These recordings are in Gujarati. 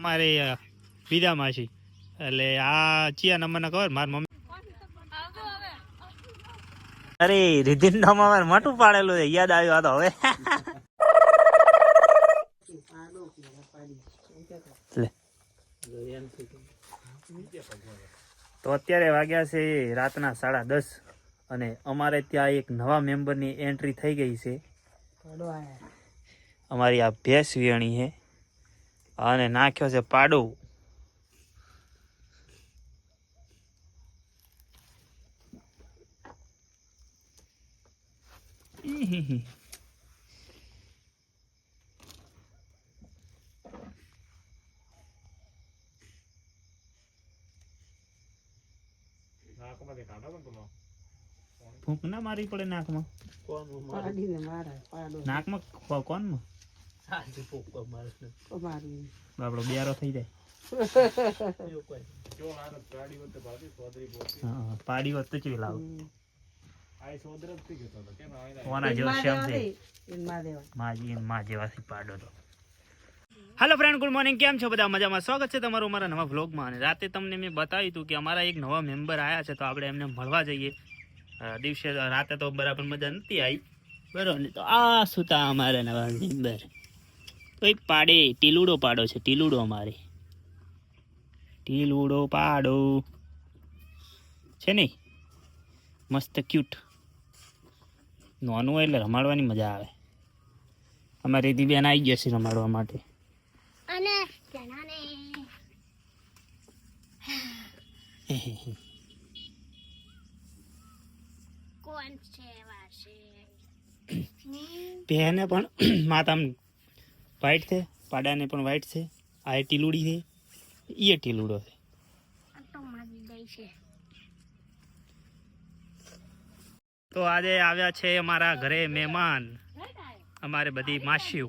અમારે વિદામાં બીજા માસી. એટલે આ ચિયા નંબરના ખબર મારી મમ્મી અરે રિધિન અમારે મોટું પાડેલું છે યાદ આવ્યું આ તો હવે. તો અત્યારે વાગ્યા છે રાતના સાડા દસ અને અમારે ત્યાં એક નવા મેમ્બરની એન્ટ્રી થઈ ગઈ છે. અમારી આ ભેંસ વિયણી છે. અને નાખ્યો છે પાડો. ફૂંક ના મારવી પડે નાકમાં. નાકમાં આપણો થઈ જાય. પાડી લાવ તો હાલો ફ્રેન્ડ ગુડ મોર્નિંગ કેમ છો બધા? મજામાં? સ્વાગત છે તમારું અમારા નવા વ્લોગમાં અને રાતે તમને મેં બતાવ્યું હતું કે અમારા એક નવા મેમ્બર આવ્યા છે તો આપણે એમને મળવા જઈએ. દિવસે રાતે તો બરાબર મજા નથી આવી. બરોબર તો આ સુતા અમારા નવા મેમ્બર તો પાડે ટીલુડો પાડો છે ટીલુડો અમારે. ટીલુડો પાડો. છે ને મસ્ત ક્યુટ નોનું હોય એટલે રમાડવાની મજા આવે. અમારી રીતિ બેન આવી છે રમાડવા માટે. કોણ છે બેને પણ માતામ વ્હાઈટ છે, પાડાને પણ વ્હાઈટ છે, આ એ ટીલુડી છે એ ટીલુડો છે. તો આજે આવ્યા છે અમારા ઘરે મહેમાન, અમારે બધી માસીઓ.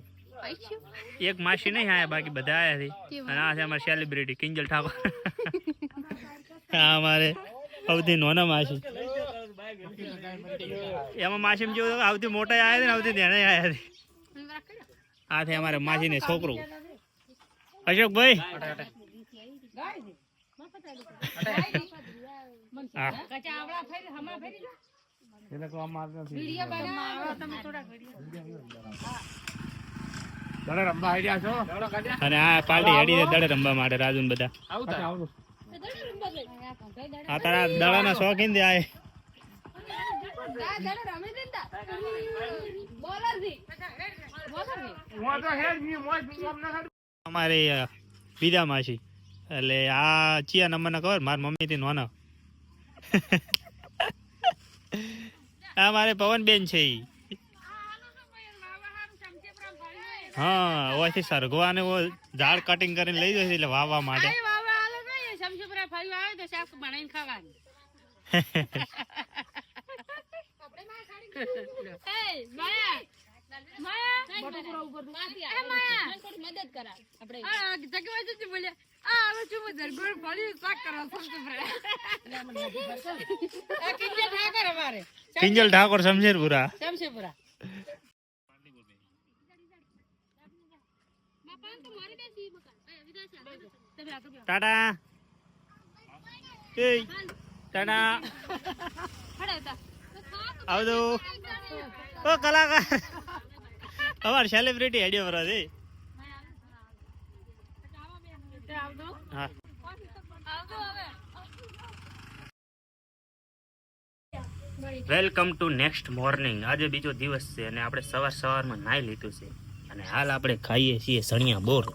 એક માસી નહીં આયા, બાકી બધા આવ્યા છે. અને આ છે અમારી સેલિબ્રિટી કિંજલ ઠાકોર. હા અમારે સૌથી નાના માસી. એમાં માસી જેવું આવતી મોટા આવ્યા છે ને, આવતી નાના આવ્યા છે. આ છે અમારે માસી ને છોકરો અશોકભાઈ? હા. અને આ પાર્ટી હેડી દડે રમવા માટે રાજુ બધા. આ તારા દડાના શોખીન દે આય અમારે બીજા માસી. એટલે આ ચિયા નંબરના ખબર? મારી મમ્મી થી નોના. આ મારે પવન બેન છે ઈ. હા ઓછી સરગવા ને ઓ ઝાડ કટિંગ કરીને લઈ જશે એટલે વાવવા માટે. કિંજલ ઠાકોર શમશેરપુરા. ટાટા. એ ટાટા. આવજો ઓ કલાકાર. અમાર સેલિબ્રિટી હેડ્યો પર છે હા. વેલકમ ટુ નેક્સ્ટ મોર્નિંગ આજે બીજો દિવસ છે અને આપણે સવાર સવારમાં નાહી લીધું છે. અને હાલ આપણે ખાઈએ છીએ સણિયા બોર.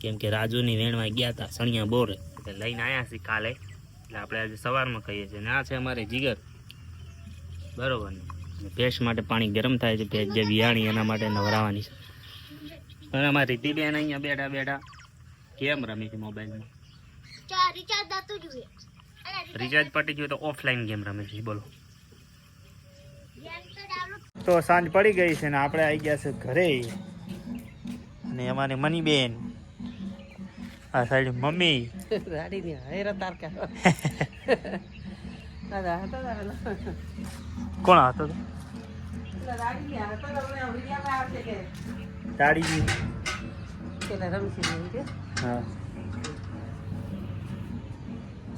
કેમ કે રાજુની વેણમાં ગયા હતા સણિયા બોર. એટલે લઈને આવ્યા છીએ કાલે. એટલે આપણે આજે સવારમાં ખાઈએ છીએ. અને આ છે અમારે જીગર. બરોબર. ને ભેંસ માટે પાણી ગરમ થાય છે ભેંસ જે વિયાણી એના માટે નવરાવાની છે. અને અમારી રીતિબેન અહીંયા બેઠા બેઠા કેમ રમી છે મોબાઈલમાં? રિચાર્જ દાતું જોઈએ રિચાર્જ પટી ગયું તો ઓફલાઈન ગેમ રમે છે બોલો. તો સાંજ પડી ગઈ છે ને આપણે આવી ગયા છે ઘરે. અને અમારી મનીબેન આ સાઈડ મમ્મી. કોણ હેરા તારકા. દાદા પેલા રમશે ને તાળી હા.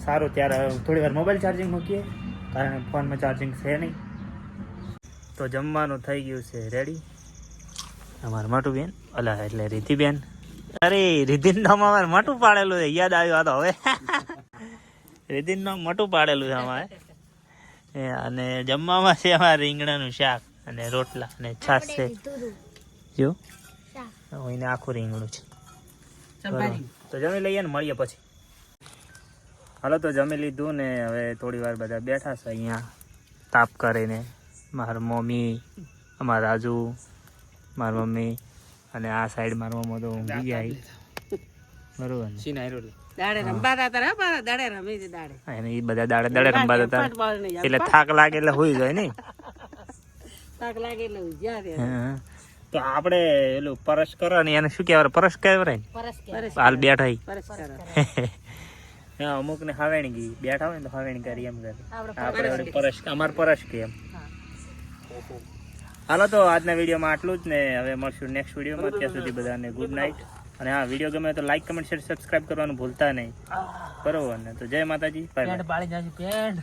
સારું, ત્યારે થોડી વાર મોબાઈલ ચાર્જિંગ મૂકીએ, કારણ કે ફોનમાં ચાર્જિંગ છે નહીં. તો જમવાનું થઈ ગયું છે રેડી અમારું મોટું બેન અલા, એટલે રીતિબેન અરે રીતિન નામ અમારે મોટું પાડેલું છે, યાદ આવ્યું તો હવે. રીતિન નામ મોટું પાડેલું છે અમારે. અને જમવામાં છે અમારે રીંગણાનું શાક અને રોટલા અને છાશ છે. જો. એને આખું રીંગણું છે. તો જમી લઈએ ને મળીએ પછી. હાલો તો જમી લીધું ને હવે થોડી વાર બધા બેઠા છે અહીંયા. તાપ કરીને. મારા મમ્મી અમારા રાજુ મારા મમ્મી અને આ સાઈડ મારા મમ્મી તો ઊંઘી જાય બરોબર ને? દાડે રમવા હતા હા દાડે રમે છે દાડે. એને એ બધા દાડે દાડે રમવા નહીં એટલે થાક લાગે એટલે હોઈ જાય ને થાક લાગે એટલે ઉજ્યા જાય હા. તો આપણે એલું પરસ કરો ને એને શું કહેવાય? પરસ કહેવાય? ને પરસ કે હાલ બેઠા ઈ. પરસ કરો. હા અમુક ને હાવેણી ગઈ. બેઠા હોય ને તો હાવેણી કરી એમ કરે. આપણે પરસ અમાર પરસ કે એમ. હાલો તો આજના વિડીયોમાં આટલું જ ને હવે મળશું નેક્સ્ટ વિડીયોમાં. ત્યાં સુધી બધાને ગુડ નાઇટ અને હા વીડિયો ગમે તો લાઈક કમેન્ટ શેર સબસ્ક્રાઇબ કરવાનું ભૂલતા નહીં. બરોબર ને? તો જય માતાજી. બાય બાય પેન્ટ પાડી જાજો પેન્ટ.